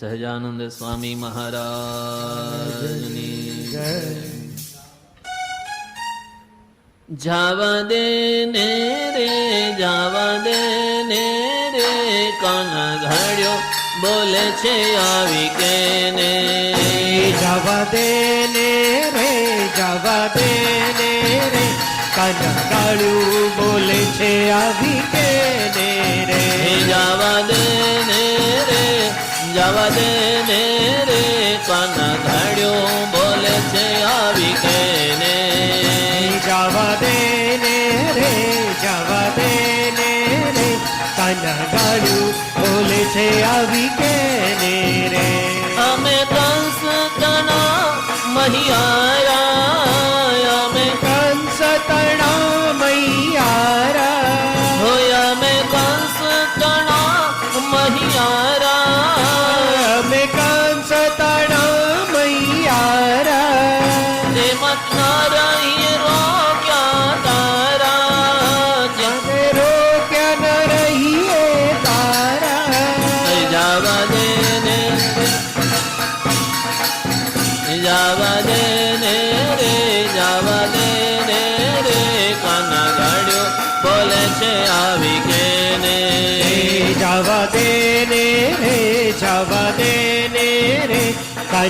સહજાનંદ સ્વામી મહારાજની જાવા દે ને રે જાવા દે ને રે કાન ઘડ્યો બોલે છે આવી કે ને જાવા દે ને રે જાવા દે ને રે કનકાળું બોલે છે આવી કે જાવા દે ને રે કાન ઘડ્યો બોલે છે આવી કે ને જવા દે ને રે જવા દે ને રે કનકાળું બોલે છે આવી કે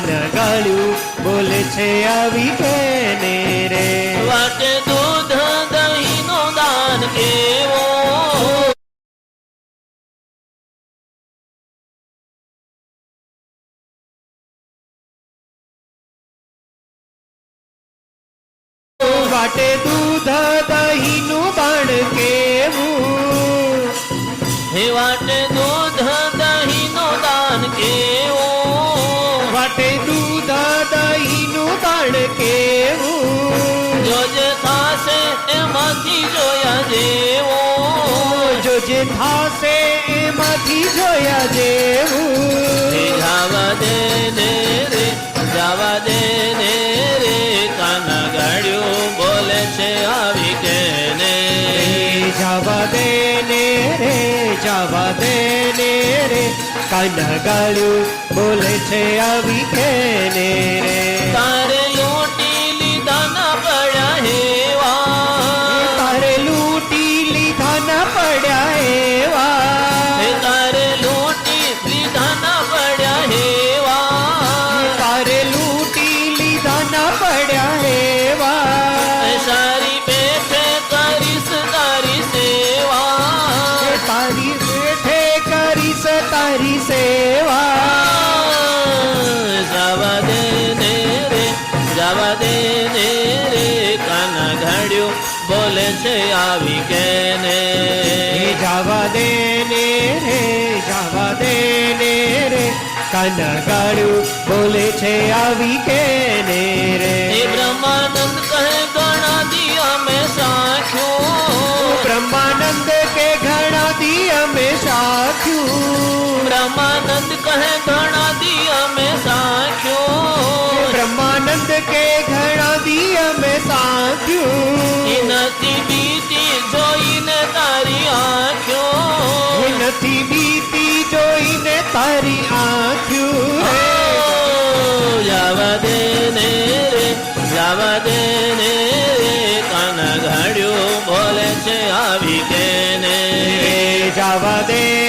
કનગાળું બોલે છે આવી કેને રે. વાટે દૂધ દહીં નો દાન કેવો? વાટે દૂધ દહીંનું બાણ કેવું? હે વાટે દૂધ દહીંનું બાણ કેવું? જોજે થાશે એમાંથી જોયા જેવો. જોજે થાશે એમાંથી જોયા જેવું. જાવા દે ને રે જાવા દે ને રે. કાના ગાડ્યું બોલે છે આવી કે ને. જાવા દે ને રે જાવા દે ને ગાળ્યું બોલે છે આવી કે ને રે? તારે તારી સેવા. જવા દે ને રે જવા દે ને રે કાના ઘડ્યું બોલે છે આવી કે ને એ જવા દે ને રે જવા દે ને રે કનગાળું બોલે છે આવી કે ને રે બ્રહ્માનંદ કહે ગણા દિયા મેં સાખ્યું. બ્રહ્માનંદ કે ઘણા દી અમે સાખ્યું. બ્રહ્માનંદ કહે ઘણા દિયા અમે સાખ્યો. બ્રહ્માનંદ કે ઘણા દી અમે સાખ્યું. નથી બીતી જોઈને તારી આંખ્યો. નથી બીતી જોઈને તારી આંખ્યું. જાવા દે ને રે જવા દે ને રે કાના ઘડ્યું બોલે છે આવી કે ને. જાવા દે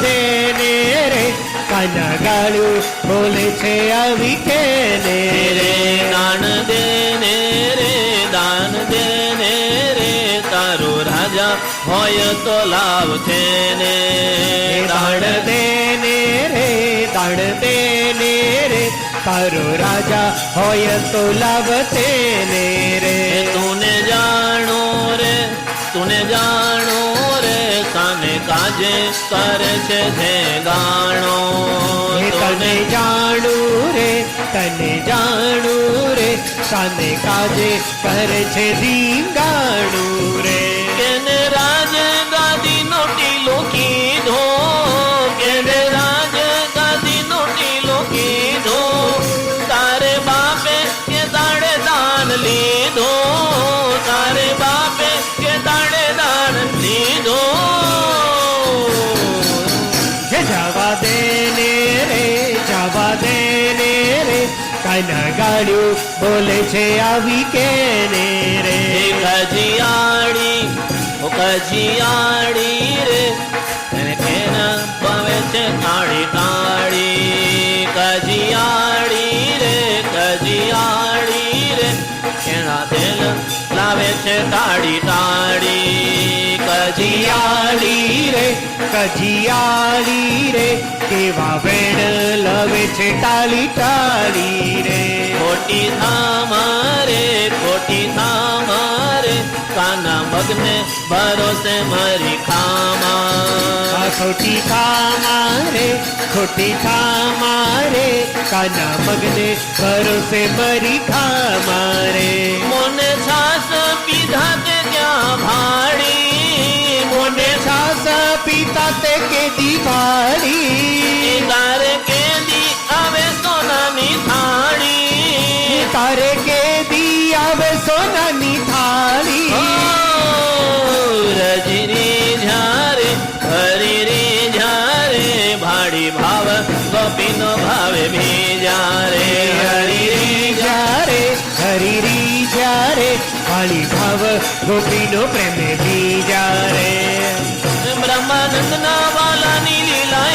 જવા દે ને રે? કનગાળું બોલે છે આવી કે ને રે? દાન દે ને રે દાન દે ને રે તારો રાજા હોય તો લાવ છે ને દાણ દે ને રે દાણ દે ને રે તારો રાજા હોય તો લાવતે ને રે? તુને જાણો રે તુને જાણો રે કાને કાજે કરશે ગાણો? તને જાણું રે તને જાણું રે સાને કાજે કરે છે ધીંગાણું રે. કાના ગાડ્યું બોલે છે, આવી કેને રે? કજિયાળી ઓ કજિયાળી રે, એને કેના પાવે છે કાળી કાળી કજિયાળી રે કજિયાળી રે કેના તેલ લાવે છે તાળી કજિયાળી રે કેવા વેણ લવે છે ટાળી ટાળી રે. ખોટી થામારે ખોટી થામારે કાના મગને ભરોસે મરી ખામા. ખોટી ખામારે ખોટી ખામારે કાના મગને ભરોસે મારી ખામારે મોને છાસ પીધા તે ત્યાં ભાડી તે કે દિવાળી તારે કેદી આવે સોનાની થાળી તારે કે દી આવે સોનાની થાળી રજની ઝારે હરી રે ઝારે ભાડી ભાવ ગોપીનો ભાવે ભીજારે હરી રે જ્યારે હરી રી જ્યારે કાળી ભાવ ગોપીનો પ્રેમે બીજારે બ્રહ્માનંદના વાલાની લીલા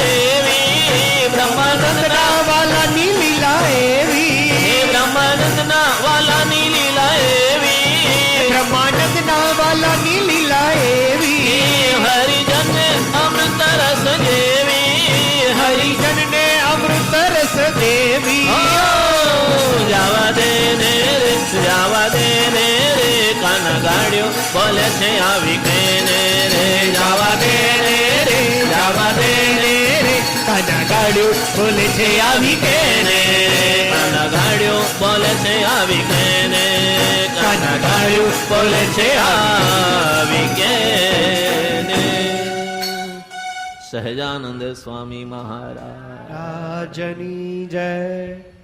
એવી બ્રહ્માનંદના વાલાની લીલા એવી હે બ્રહ્માનંદના વાલાની લીલા એવી બ્રહ્માનંદના વાલાની લીલા એવી હે હરિજનને અમૃત રસ જેવી હરિ હરિજનને અમૃત રસ દેવી ઓ, જાવા દે ને રે જાવા દે ને રે કાન ગાડ્યો બોલે છે આવી કેને રે કાના બોલે છે આવી કેને? કાના ગાડ્યો, બોલે છે આવી કેને? કાના ગાડ્યો, બોલે છે આવી કેને? સહજાનંદ સ્વામી મહારાજ. જય.